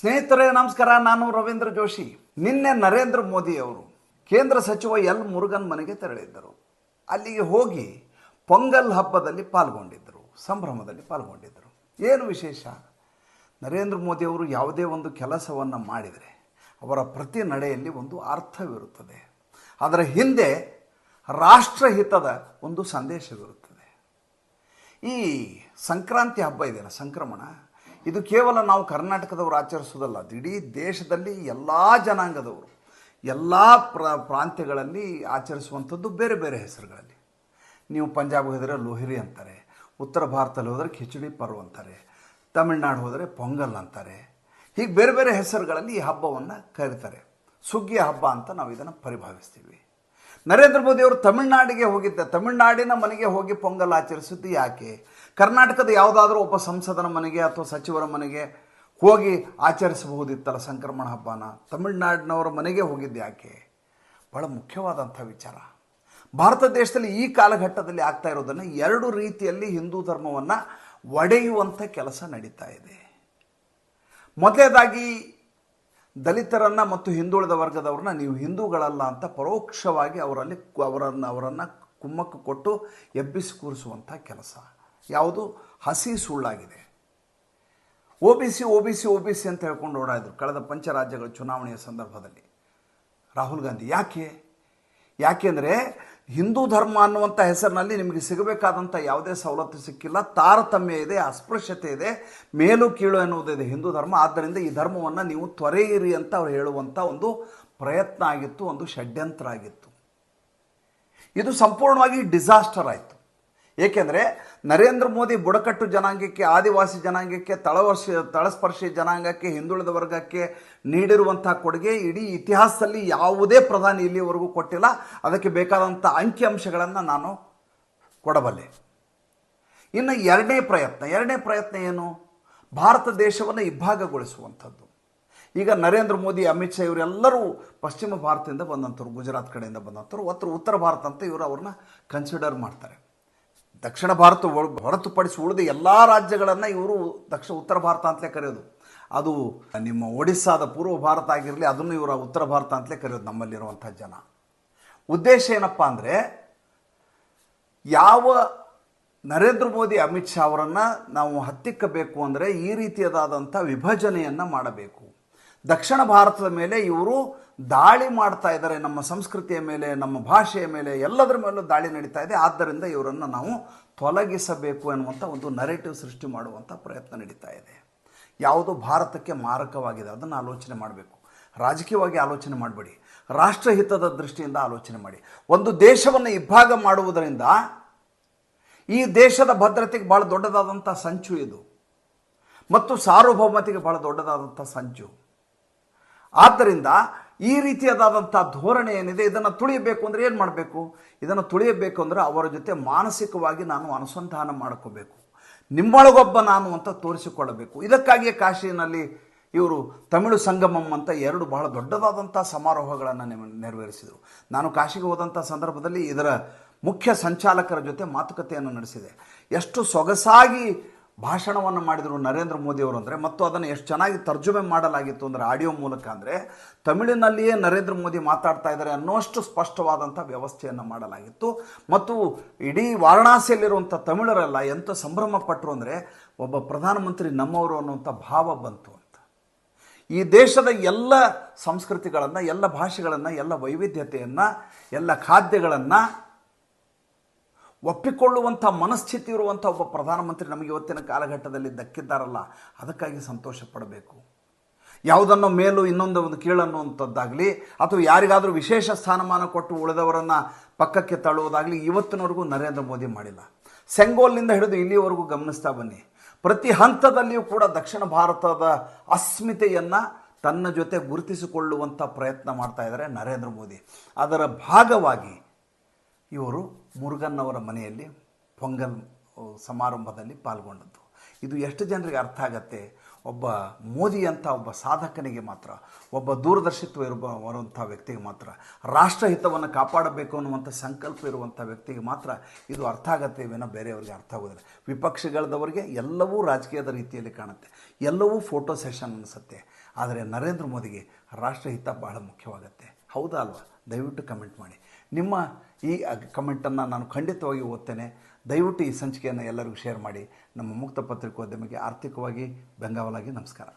ಸ್ನೇಹಿತರೇ, ನಮಸ್ಕಾರ. ನಾನು ರವೀಂದ್ರ ಜೋಶಿ. ನಿನ್ನೆ ನರೇಂದ್ರ ಮೋದಿ ಅವರು ಕೇಂದ್ರ ಸಚಿವ ಎಲ್ ಮುರುಗನ್ ಮನೆಗೆ ತೆರಳಿದ್ದರು. ಅಲ್ಲಿಗೆ ಹೋಗಿ ಪೊಂಗಲ್ ಹಬ್ಬದಲ್ಲಿ ಪಾಲ್ಗೊಂಡಿದ್ದರು, ಸಂಭ್ರಮದಲ್ಲಿ ಪಾಲ್ಗೊಂಡಿದ್ದರು. ಏನು ವಿಶೇಷ? ನರೇಂದ್ರ ಮೋದಿ ಅವರು ಯಾವುದೇ ಒಂದು ಕೆಲಸವನ್ನು ಮಾಡಿದರೆ ಅವರ ಪ್ರತಿ ನಡೆಯಲ್ಲಿ ಒಂದು ಅರ್ಥವಿರುತ್ತದೆ. ಅದರ ಹಿಂದೆ ರಾಷ್ಟ್ರಹಿತದ ಒಂದು ಸಂದೇಶವಿರುತ್ತದೆ. ಈ ಸಂಕ್ರಾಂತಿ ಹಬ್ಬ ಇದೆಯಲ್ಲ, ಸಂಕ್ರಮಣ? ಇದು ಕೇವಲ ನಾವು ಕರ್ನಾಟಕದವರು ಆಚರಿಸೋದಲ್ಲ ಇಡೀ ದೇಶದಲ್ಲಿ ಎಲ್ಲ ಜನಾಂಗದವರು, ಎಲ್ಲ ಪ್ರ, ಪ್ರಾಂತ್ಯಗಳಲ್ಲಿ ಆಚರಿಸುವಂಥದ್ದು ಬೇರೆ ಬೇರೆ ಹೆಸರುಗಳಲ್ಲಿ. ನೀವು ಪಂಜಾಬ್ ಹೋದರೆ ಲೋಹಿರಿ ಅಂತಾರೆ, ಉತ್ತರ ಭಾರತದಲ್ಲಿ ಹೋದರೆ ಖಿಚಡಿ ಪರ್ವ್ ಅಂತಾರೆ, ತಮಿಳ್ನಾಡು ಹೋದರೆ ಪೊಂಗಲ್ ಅಂತಾರೆ. ಹೀಗೆ ಬೇರೆ ಬೇರೆ ಹೆಸರುಗಳಲ್ಲಿ ಈ ಹಬ್ಬವನ್ನು ಕರೀತಾರೆ. ಸುಗ್ಗಿಯ ಹಬ್ಬ ಅಂತ ನಾವು ಇದನ್ನು ಪರಿಭಾವಿಸ್ತೀವಿ. ನರೇಂದ್ರ ಮೋದಿ ಅವರು ತಮಿಳ್ನಾಡಿಗೆ ಹೋಗಿದ್ದ, ತಮಿಳ್ನಾಡಿನ ಮನೆಗೆ ಹೋಗಿ ಪೊಂಗಲ್ ಆಚರಿಸಿದ್ದು ಯಾಕೆ? ಕರ್ನಾಟಕದ ಯಾವುದಾದ್ರೂ ಒಬ್ಬ ಸಂಸದನ ಮನೆಗೆ ಅಥವಾ ಸಚಿವರ ಮನೆಗೆ ಹೋಗಿ ಆಚರಿಸಬಹುದಿತ್ತಲ್ಲ ಸಂಕ್ರಮಣ ಹಬ್ಬನ? ತಮಿಳ್ನಾಡಿನವರ ಮನೆಗೆ ಹೋಗಿದ್ದು ಯಾಕೆ? ಬಹಳ ಮುಖ್ಯವಾದಂಥ ವಿಚಾರ. ಭಾರತ ದೇಶದಲ್ಲಿ ಈ ಕಾಲಘಟ್ಟದಲ್ಲಿ ಆಗ್ತಾ ಇರೋದನ್ನು ಎರಡು ರೀತಿಯಲ್ಲಿ ಹಿಂದೂ ಧರ್ಮವನ್ನು ಒಡೆಯುವಂಥ ಕೆಲಸ ನಡೀತಾ ಇದೆ. ಮೊದಲನೇದಾಗಿ ದಲಿತರನ್ನು ಮತ್ತು ಹಿಂದುಳಿದ ವರ್ಗದವ್ರನ್ನ ನೀವು ಹಿಂದೂಗಳಲ್ಲ ಅಂತ ಪರೋಕ್ಷವಾಗಿ ಅವರಲ್ಲಿ ಅವರನ್ನು ಅವರನ್ನು ಕುಮ್ಮಕ್ಕು ಕೊಟ್ಟು ಎಬ್ಬಿಸಿ ಕೂರಿಸುವಂಥ ಕೆಲಸ. ಯಾವುದು? ಹಸಿ ಸುಳ್ಳಾಗಿದೆ. O B C, O B C, O B C ಅಂತ ಹೇಳ್ಕೊಂಡು ಓಡಾಡಿದ್ರು ಕಳೆದ ಪಂಚರಾಜ್ಯಗಳ ಚುನಾವಣೆಯ ಸಂದರ್ಭದಲ್ಲಿ. ರಾಹುಲ್ ಗಾಂಧಿ ಯಾಕೆ? ಯಾಕೆಂದರೆ ಹಿಂದೂ ಧರ್ಮ ಅನ್ನುವಂಥ ಹೆಸರಿನಲ್ಲಿ ನಿಮಗೆ ಸಿಗಬೇಕಾದಂಥ ಯಾವುದೇ ಸವಲತ್ತು ಸಿಕ್ಕಿಲ್ಲ. ತಾರತಮ್ಯ ಇದೆ, ಅಸ್ಪೃಶ್ಯತೆ ಇದೆ, ಮೇಲು ಕೀಳು ಎನ್ನುವುದಿದೆ ಹಿಂದೂ ಧರ್ಮ. ಆದ್ದರಿಂದ ಈ ಧರ್ಮವನ್ನು ನೀವು ತೊರೆಯಿರಿ ಅಂತ ಅವ್ರು ಹೇಳುವಂಥ ಒಂದು ಪ್ರಯತ್ನ ಆಗಿತ್ತು, ಒಂದು ಷಡ್ಯಂತ್ರ ಆಗಿತ್ತು. ಇದು ಸಂಪೂರ್ಣವಾಗಿ ಡಿಸಾಸ್ಟರ್ ಆಯಿತು. ಏಕೆಂದರೆ ನರೇಂದ್ರ ಮೋದಿ ಬುಡಕಟ್ಟು ಜನಾಂಗಕ್ಕೆ, ಆದಿವಾಸಿ ಜನಾಂಗಕ್ಕೆ, ತಳವರ್ಷ, ತಳಸ್ಪರ್ಶಿ ಜನಾಂಗಕ್ಕೆ, ಹಿಂದುಳಿದ ವರ್ಗಕ್ಕೆ ನೀಡಿರುವಂಥ ಕೊಡುಗೆ ಇಡೀ ಇತಿಹಾಸದಲ್ಲಿ ಯಾವುದೇ ಪ್ರಧಾನಿ ಇಲ್ಲಿವರೆಗೂ ಕೊಟ್ಟಿಲ್ಲ. ಅದಕ್ಕೆ ಬೇಕಾದಂಥ ಅಂಕಿಅಂಶಗಳನ್ನು ನಾನು ಕೊಡಬಲ್ಲೆ. ಇನ್ನು ಎರಡನೇ ಪ್ರಯತ್ನ ಎರಡನೇ ಪ್ರಯತ್ನ ಏನು? ಭಾರತ ದೇಶವನ್ನು ಇಬ್ಬಾಗಗೊಳಿಸುವಂಥದ್ದು ಈಗ ನರೇಂದ್ರ ಮೋದಿ, ಅಮಿತ್ ಶಾ ಇವರೆಲ್ಲರೂ ಪಶ್ಚಿಮ ಭಾರತದಿಂದ ಬಂದಂಥವ್ರು, ಗುಜರಾತ್ ಕಡೆಯಿಂದ ಬಂದಂಥವ್ರು ಒತ್ತು ಉತ್ತರ ಭಾರತ ಅಂತ ಇವರು ಅವ್ರನ್ನ ಕನ್ಸಿಡರ್ ಮಾಡ್ತಾರೆ. ದಕ್ಷಿಣ ಭಾರತ ಹೊರತುಪಡಿಸಿ ಉಳಿದ ಎಲ್ಲ ರಾಜ್ಯಗಳನ್ನು ಇವರು ದಕ್ಷಿಣ ಉತ್ತರ ಭಾರತ ಅಂತಲೇ ಕರೆಯೋದು. ಅದು ನಿಮ್ಮ ಒಡಿಸ್ಸಾದ ಪೂರ್ವ ಭಾರತ ಆಗಿರಲಿ, ಅದನ್ನು ಇವರ ಉತ್ತರ ಭಾರತ ಅಂತಲೇ ಕರೆಯೋದು ನಮ್ಮಲ್ಲಿರುವಂಥ ಜನ. ಉದ್ದೇಶ ಏನಪ್ಪ ಅಂದರೆ, ಯಾವ ನರೇಂದ್ರ ಮೋದಿ, ಅಮಿತ್ ಶಾ ಅವರನ್ನು ನಾವು ಹತ್ತಿಕ್ಕಬೇಕು ಅಂದರೆ ಈ ರೀತಿಯದಾದಂಥ ವಿಭಜನೆಯನ್ನು ಮಾಡಬೇಕು. ದಕ್ಷಿಣ ಭಾರತದ ಮೇಲೆ ಇವರು ದಾಳಿ ಮಾಡ್ತಾ ಇದ್ದಾರೆ. ನಮ್ಮ ಸಂಸ್ಕೃತಿಯ ಮೇಲೆ, ನಮ್ಮ ಭಾಷೆಯ ಮೇಲೆ, ಎಲ್ಲದರ ಮೇಲೂ ದಾಳಿ ನಡೀತಾ ಇದೆ. ಆದ್ದರಿಂದ ಇವರನ್ನು ನಾವು ತೊಲಗಿಸಬೇಕು ಎನ್ನುವಂಥ ಒಂದು ನರೇಟಿವ್ ಸೃಷ್ಟಿ ಮಾಡುವಂಥ ಪ್ರಯತ್ನ ನಡೀತಾ ಇದೆ. ಯಾವುದು ಭಾರತಕ್ಕೆ ಮಾರಕವಾಗಿದೆ, ಅದನ್ನು ಆಲೋಚನೆ ಮಾಡಬೇಕು. ರಾಜಕೀಯವಾಗಿ ಆಲೋಚನೆ ಮಾಡಬೇಡಿ. ರಾಷ್ಟ್ರಹಿತದ ದೃಷ್ಟಿಯಿಂದ ಆಲೋಚನೆ ಮಾಡಿ. ಒಂದು ದೇಶವನ್ನು ಇಬ್ಬಾಗ ಮಾಡುವುದರಿಂದ ಈ ದೇಶದ ಭದ್ರತೆಗೆ ಭಾಳ ದೊಡ್ಡದಾದಂಥ ಸಂಚು ಇದು. ಮತ್ತು ಸಾರ್ವಭೌಮತೆಗೆ ಭಾಳ ದೊಡ್ಡದಾದಂಥ ಸಂಚು. ಆದ್ದರಿಂದ ಈ ರೀತಿಯಾದಂಥ ಧೋರಣೆ ಏನಿದೆ, ಇದನ್ನು ತುಳಿಯಬೇಕು ಅಂದರೆ ಏನು ಮಾಡಬೇಕು? ಇದನ್ನು ತುಳಿಯಬೇಕು ಅಂದರೆ ಅವರ ಜೊತೆ ಮಾನಸಿಕವಾಗಿ ನಾನು ಅನುಸಂಧಾನ ಮಾಡ್ಕೋಬೇಕು. ನಿಮ್ಮೊಳಗೊಬ್ಬ ನಾನು ಅಂತ ತೋರಿಸಿಕೊಳ್ಳಬೇಕು. ಇದಕ್ಕಾಗಿಯೇ ಕಾಶಿನಲ್ಲಿ ಇವರು ತಮಿಳು ಸಂಗಮಂ ಅಂತ ಎರಡು ಬಹಳ ದೊಡ್ಡದಾದಂಥ ಸಮಾರೋಹಗಳನ್ನು ನೆರವೇರಿಸಿದರು. ನಾನು ಕಾಶಿಗೆ ಹೋದಂಥ ಸಂದರ್ಭದಲ್ಲಿ ಇದರ ಮುಖ್ಯ ಸಂಚಾಲಕರ ಜೊತೆ ಮಾತುಕತೆಯನ್ನು ನಡೆಸಿದೆ. ಎಷ್ಟು ಸೊಗಸಾಗಿ ಭಾಷಣವನ್ನು ಮಾಡಿದರು ನರೇಂದ್ರ ಮೋದಿಯವರು ಅಂದರೆ, ಮತ್ತು ಅದನ್ನು ಎಷ್ಟು ಚೆನ್ನಾಗಿ ತರ್ಜುಮೆ ಮಾಡಲಾಗಿತ್ತು ಅಂದರೆ ಆಡಿಯೋ ಮೂಲಕ ಅಂದರೆ, ತಮಿಳಿನಲ್ಲಿಯೇ ನರೇಂದ್ರ ಮೋದಿ ಮಾತಾಡ್ತಾ ಇದ್ದಾರೆ ಅನ್ನೋಷ್ಟು ಸ್ಪಷ್ಟವಾದಂಥ ವ್ಯವಸ್ಥೆಯನ್ನು ಮಾಡಲಾಗಿತ್ತು. ಮತ್ತು ಇಡೀ ವಾರಣಾಸಿಯಲ್ಲಿರುವಂಥ ತಮಿಳರೆಲ್ಲ ಎಂಥ ಸಂಭ್ರಮ ಪಟ್ಟರು ಅಂದರೆ, ಒಬ್ಬ ಪ್ರಧಾನಮಂತ್ರಿ ನಮ್ಮವರು ಅನ್ನುವಂಥ ಭಾವ ಬಂತು ಅಂತ. ಈ ದೇಶದ ಎಲ್ಲ ಸಂಸ್ಕೃತಿಗಳನ್ನು, ಎಲ್ಲ ಭಾಷೆಗಳನ್ನು, ಎಲ್ಲ ವೈವಿಧ್ಯತೆಯನ್ನು, ಎಲ್ಲ ಖಾದ್ಯಗಳನ್ನು ಒಪ್ಪಿಕೊಳ್ಳುವಂಥ ಮನಸ್ಥಿತಿ ಇರುವಂಥ ಒಬ್ಬ ಪ್ರಧಾನಮಂತ್ರಿ ನಮಗೆ ಇವತ್ತಿನ ಕಾಲಘಟ್ಟದಲ್ಲಿ ದಕ್ಕಿದ್ದಾರಲ್ಲ, ಅದಕ್ಕಾಗಿ ಸಂತೋಷ ಪಡಬೇಕು ಯಾವುದನ್ನು ಮೇಲೂ ಇನ್ನೊಂದು ಒಂದು ಕೀಳನ್ನುವಂಥದ್ದಾಗಲಿ, ಅಥವಾ ಯಾರಿಗಾದರೂ ವಿಶೇಷ ಸ್ಥಾನಮಾನ ಕೊಟ್ಟು ಉಳಿದವರನ್ನು ಪಕ್ಕಕ್ಕೆ ತಳ್ಳುವುದಾಗಲಿ, ಇವತ್ತಿನವರೆಗೂ ನರೇಂದ್ರ ಮೋದಿ ಮಾಡಿಲ್ಲ. ಸೆಂಗೋಲ್ನಿಂದ ಹಿಡಿದು ಇಲ್ಲಿಯವರೆಗೂ ಗಮನಿಸ್ತಾ ಬನ್ನಿ. ಪ್ರತಿ ಹಂತದಲ್ಲಿಯೂ ಕೂಡ ದಕ್ಷಿಣ ಭಾರತದ ಅಸ್ಮಿತೆಯನ್ನು ತನ್ನ ಜೊತೆ ಗುರುತಿಸಿಕೊಳ್ಳುವಂಥ ಪ್ರಯತ್ನ ಮಾಡ್ತಾ ಇದ್ದಾರೆ ನರೇಂದ್ರ ಮೋದಿ. ಅದರ ಭಾಗವಾಗಿ ಇವರು ಮುರುಗನ್ ಅವರ ಮನೆಯಲ್ಲಿ ಪೊಂಗಲ್ ಸಮಾರಂಭದಲ್ಲಿ ಪಾಲ್ಗೊಂಡದ್ದು. ಇದು ಎಷ್ಟು ಜನರಿಗೆ ಅರ್ಥ ಆಗತ್ತೆ? ಒಬ್ಬ ಮೋದಿ ಅಂತ ಒಬ್ಬ ಸಾಧಕನಿಗೆ ಮಾತ್ರ, ಒಬ್ಬ ದೂರದರ್ಶಿತ್ವ ಇರುವ ವ್ಯಕ್ತಿಗೆ ಮಾತ್ರ, ರಾಷ್ಟ್ರಹಿತವನ್ನು ಕಾಪಾಡಬೇಕು ಅನ್ನುವಂಥ ಸಂಕಲ್ಪ ಇರುವಂಥ ವ್ಯಕ್ತಿಗೆ ಮಾತ್ರ ಇದು ಅರ್ಥ ಆಗತ್ತೆ ವಿನ ಬೇರೆಯವ್ರಿಗೆ ಅರ್ಥ ಆಗೋದಿಲ್ಲ. ವಿಪಕ್ಷಗಳದವರಿಗೆ ಎಲ್ಲವೂ ರಾಜಕೀಯದ ರೀತಿಯಲ್ಲಿ ಕಾಣುತ್ತೆ. ಎಲ್ಲವೂ ಫೋಟೋ ಸೆಷನ್ ಅನಿಸುತ್ತೆ. ಆದರೆ ನರೇಂದ್ರ ಮೋದಿಗೆ ರಾಷ್ಟ್ರಹಿತ ಬಹಳ ಮುಖ್ಯವಾಗುತ್ತೆ. ಹೌದಾ ಅಲ್ವಾ? ದಯವಿಟ್ಟು ಕಮೆಂಟ್ ಮಾಡಿ. ನಿಮ್ಮ ಈ ಕಮೆಂಟನ್ನು ನಾನು ಖಂಡಿತವಾಗಿ ಓದ್ತೇನೆ. ದಯವಿಟ್ಟು ಈ ಸಂಚಿಕೆಯನ್ನು ಎಲ್ಲರಿಗೂ ಶೇರ್ ಮಾಡಿ. ನಮ್ಮ ಮುಕ್ತ ಪತ್ರಿಕೋದ್ಯಮಿಗೆ ಆರ್ಥಿಕವಾಗಿ ಬೆಂಗಾವಲಾಗಿ ನಮಸ್ಕಾರ.